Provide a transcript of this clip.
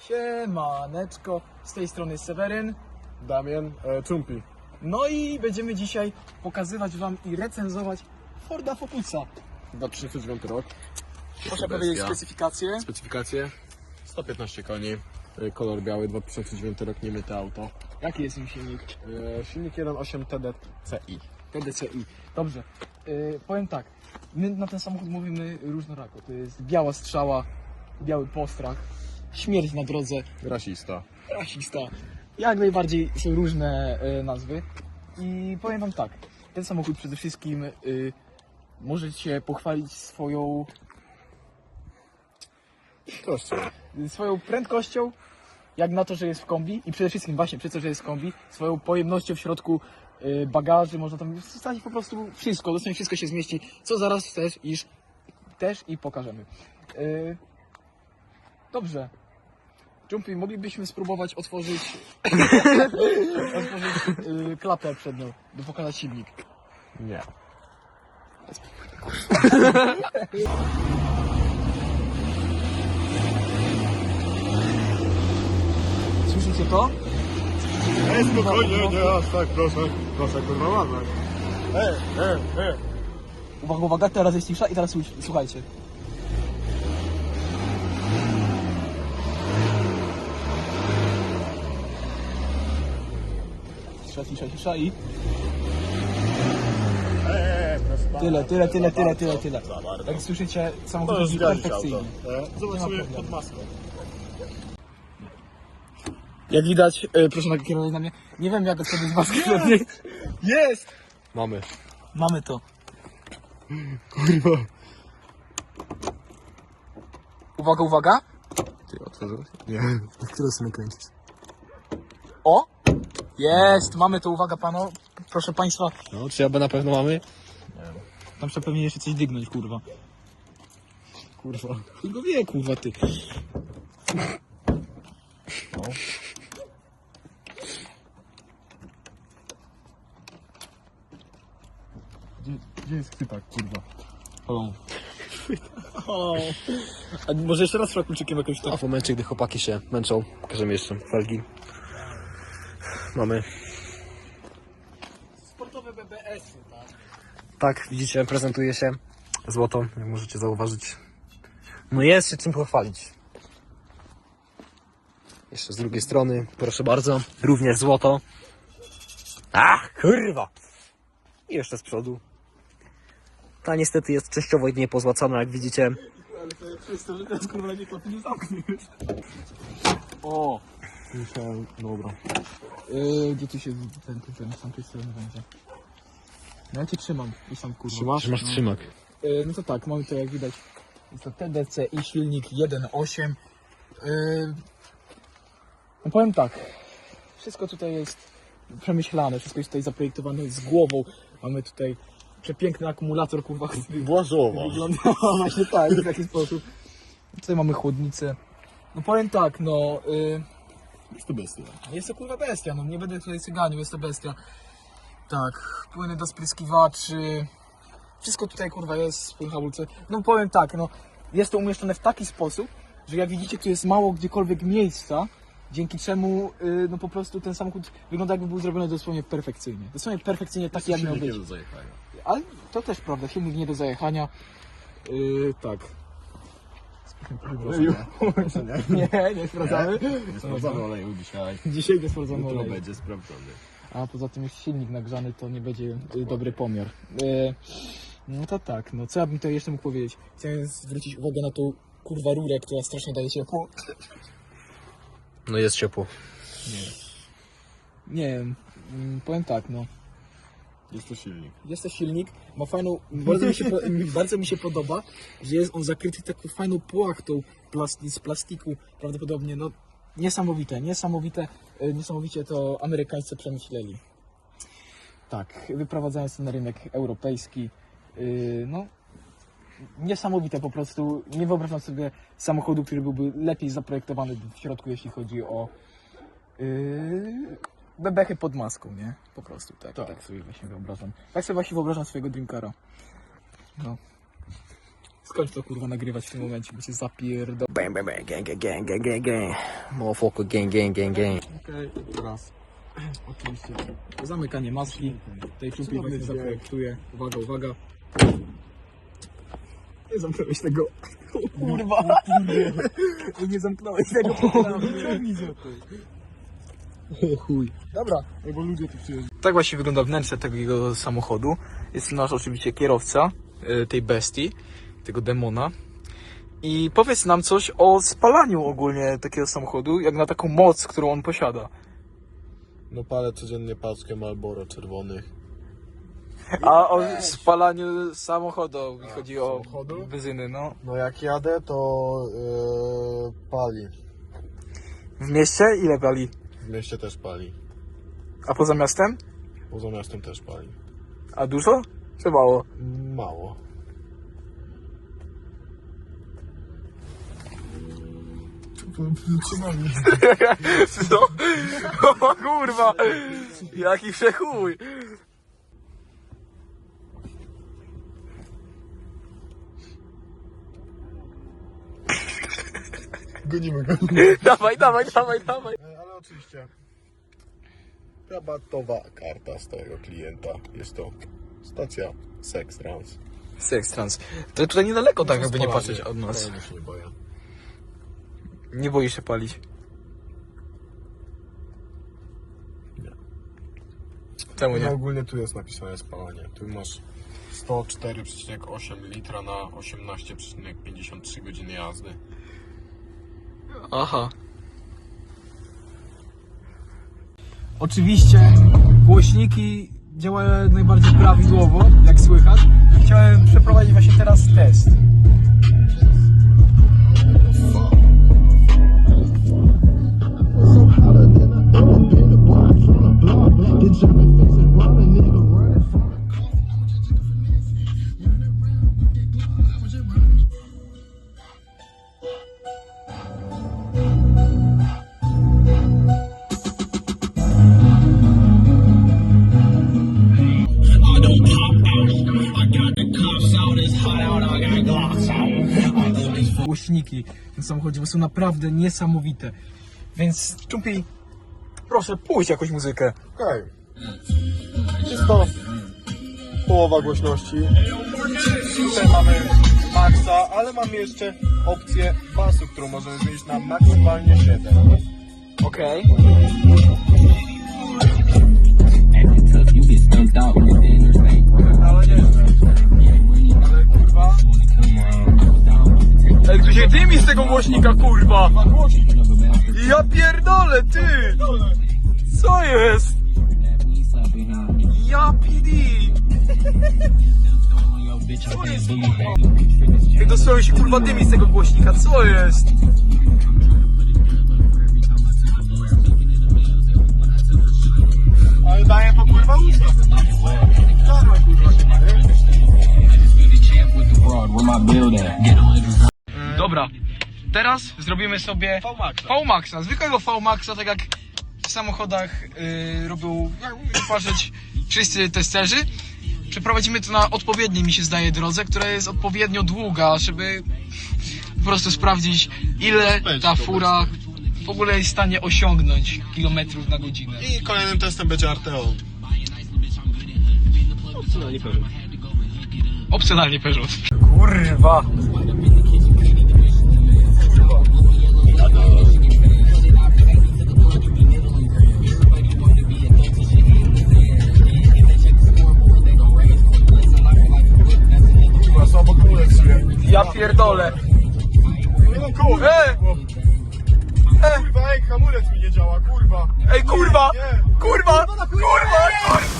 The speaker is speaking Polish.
Siemaneczko, z tej strony Seweryn. Damian e, Czumpi. No i będziemy dzisiaj pokazywać Wam i recenzować Forda Focusa. 2009 rok. Proszę Bestia. powiedzieć specyfikację. Specyfikacje 115 koni, e, kolor biały, 2009 rok, niemyte auto. Jaki jest im silnik? E, Silnik 1.8 TDCi. TDCi. Dobrze, yy, powiem tak. My na ten samochód mówimy różnorako. To jest biała strzała, biały postrach, śmierć na drodze, Rasista. rasista. Jak najbardziej są różne e, nazwy. I powiem wam tak, ten samochód przede wszystkim y, może się pochwalić swoją, Proszę. swoją prędkością, jak na to, że jest w kombi i przede wszystkim właśnie przez to, że jest w kombi, swoją pojemnością w środku y, bagaży, można tam wsadzić po prostu wszystko, dosłownie wszystko się zmieści, co zaraz też, iż, też i pokażemy. Y, dobrze. Jumpy, moglibyśmy spróbować otworzyć, otworzyć y, klapę przednią, by pokazać silnik. Nie. Słyszycie to? Ej, spokojnie, nie aż tak, proszę. Proszę, kurwa, ładnie. Ej, ej, ej. Uwaga, uwaga, teraz jest cisza i teraz słuch- słuchajcie. Cisza, cisza, cisza i pana. tyle, tyle, tyle, tyle, tyle, tyle. Jak słyszycie, To samochód już jest zgadzi perfekcyjny. auto. E, Nie Zobaczymy ma problemu. pod maską. Jak widać, e, proszę nakierować na mnie, nie wiem jak odpowiedzieć was pewnie. Jest! Mamy. Mamy to. Kurwa. Uwaga, uwaga. Ty otworzyłeś? Nie. W którą stronę kręcisz? O! Jest, mamy to, uwaga pano. Proszę państwa, No, czy aby na pewno mamy? tam trzeba pewnie jeszcze coś dygnąć, kurwa. Kurwa. Tylko wie, kurwa, ty. Gdzie, gdzie jest chwytak, kurwa? O. o. A może jeszcze raz kluczykiem jakoś A w momencie, gdy chłopaki się męczą, pokażemy jeszcze felgi. Mamy. Sportowe BBS-y, tak? Tak, widzicie, prezentuje się złoto, jak możecie zauważyć. No jest się czym pochwalić. Jeszcze z drugiej strony, proszę bardzo, również złoto. Ach, kurwa! I jeszcze z przodu. Ta niestety jest częściowo jedynie pozłacana, jak widzicie. Ale to jest to, że teraz kurwa klapy nie zamkniesz. O! Myślałem, dobra. Yy, gdzie tu się ten, ten, ten, z tamtej strony będzie? No ja cię trzymam i sam kurwa. Trzymasz? Trzymasz trzymak. Yy, no to tak, mamy to jak widać. Jest to TDC i silnik 1.8. Yy, no powiem tak. Wszystko tutaj jest przemyślane, wszystko jest tutaj zaprojektowane z głową. Mamy tutaj przepiękny akumulator, kurwa, który wygląda właśnie tak, w taki sposób. Tutaj mamy chłodnicę. No powiem tak, no... Yy, Jest to bestia. jest to kurwa bestia, no nie będę tutaj cyganił, jest to bestia. Tak, płyny do spryskiwaczy. Wszystko tutaj kurwa jest, płyn hamulce. No powiem tak, no jest to umieszczone w taki sposób, że jak widzicie tu jest mało gdziekolwiek miejsca, dzięki czemu y, no po prostu ten samochód wygląda jakby był zrobiony dosłownie perfekcyjnie. Dosłownie perfekcyjnie taki jak miał być. do zajechania. Ale to też prawda, silnik nie do zajechania. Yy, tak. Nie, nie sprawdzamy. Nie sprawdzamy oleju dzisiaj. Dzisiaj nie sprawdzamy Jutro oleju. będzie sprawdzony. A poza tym jeśli silnik nagrzany, to nie będzie y, dobry pomiar. E, no to tak, no co ja bym tutaj jeszcze mógł powiedzieć? Chciałem zwrócić uwagę na tą kurwa rurę, która strasznie daje ciepło. No jest ciepło. Nie wiem, mm, powiem tak, no. Jest to silnik. Jest to silnik, ma fajną, bardzo mi się, bardzo mi się podoba, że jest on zakryty taką fajną płachtą plasti, z plastiku, prawdopodobnie, no niesamowite, niesamowite, e, niesamowicie to Amerykańcy przemyśleli. Tak, wyprowadzając to na rynek europejski, yy, no niesamowite po prostu, nie wyobrażam sobie samochodu, który byłby lepiej zaprojektowany w środku, jeśli chodzi o yy, bebechy pod maską, nie? Po prostu, tak, tak, Tak. sobie właśnie wyobrażam. Tak sobie właśnie wyobrażam swojego Dreamcara. No. Skończ to kurwa nagrywać w tym momencie, bo cię zapierdol. Bang, bang, bang, gang, gang, gang, gang, gang, gang. Motherfucker, gang, gang, gang, gang. Okej, teraz. Oczywiście. Zamykanie maski. Tej czupy właśnie zaprojektuje. Uwaga, uwaga. Nie zamknąłeś tego. O kurwa! Nie zamknąłeś tego programu. O chuj. Dobra. Bo ludzie tu przyjeżdżają. Tak właśnie wygląda wnętrze tego samochodu. Jest nasz oczywiście kierowca y, tej bestii, tego demona. I powiedz nam coś o spalaniu ogólnie takiego samochodu, jak na taką moc, którą on posiada. No palę codziennie paczkę Malboro czerwonych. A o spalaniu samochodu, jeśli chodzi o samochodu? benzyny, no. No jak jadę, to yy, pali. W mieście ile pali? W mieście też pali. A poza miastem? Poza miastem też pali. A dużo? Czy mało? Mało. No, o kurwa, jaki przechuj. Gonimy go. Dawaj, dawaj, dawaj, dawaj. Oczywiście rabatowa karta z tego klienta. Jest to stacja Sex Trans. Sex trans. To tutaj niedaleko, tak jakby nie patrzeć od nas. Się nie boję. Nie boisz się palić? Nie. Czemu No nie? ogólnie tu jest napisane spalanie. Tu masz 104,8 litra na 18,53 godziny jazdy. Aha. Oczywiście głośniki działają najbardziej prawidłowo, jak słychać. Chciałem przeprowadzić właśnie teraz test. Głośniki w tym samochodzie bo są naprawdę niesamowite. Więc Czumpi, proszę pójść jakąś muzykę. Okej. Jest to połowa głośności. Tutaj mamy maksa, ale mamy jeszcze opcję basu, którą możemy zmienić na maksymalnie 7. Okej. tough, tego głośnika, kurwa! Ja pierdolę, ty! Co jest? Ja PD! Co jest? Ej, dosłownie się kurwa dymi z tego głośnika, co jest? Ale daję po kurwa usta. Dobra, teraz zrobimy sobie V-Maxa. V-Maxa, zwykłego V-Maxa, tak jak w samochodach yy, robią, jak patrzeć wszyscy testerzy. Przeprowadzimy to na odpowiedniej, mi się zdaje, drodze, która jest odpowiednio długa, żeby po prostu sprawdzić, ile ta fura w ogóle jest w stanie osiągnąć kilometrów na godzinę. I kolejnym testem będzie RTO. Opcjonalnie Peugeot. Kurwa, pierdolę! No kurwa. E! E! Kurwa, ej, hamulec mi nie działa, kurwa. Ej, kurwa! Nie. Kurwa! Kurwa!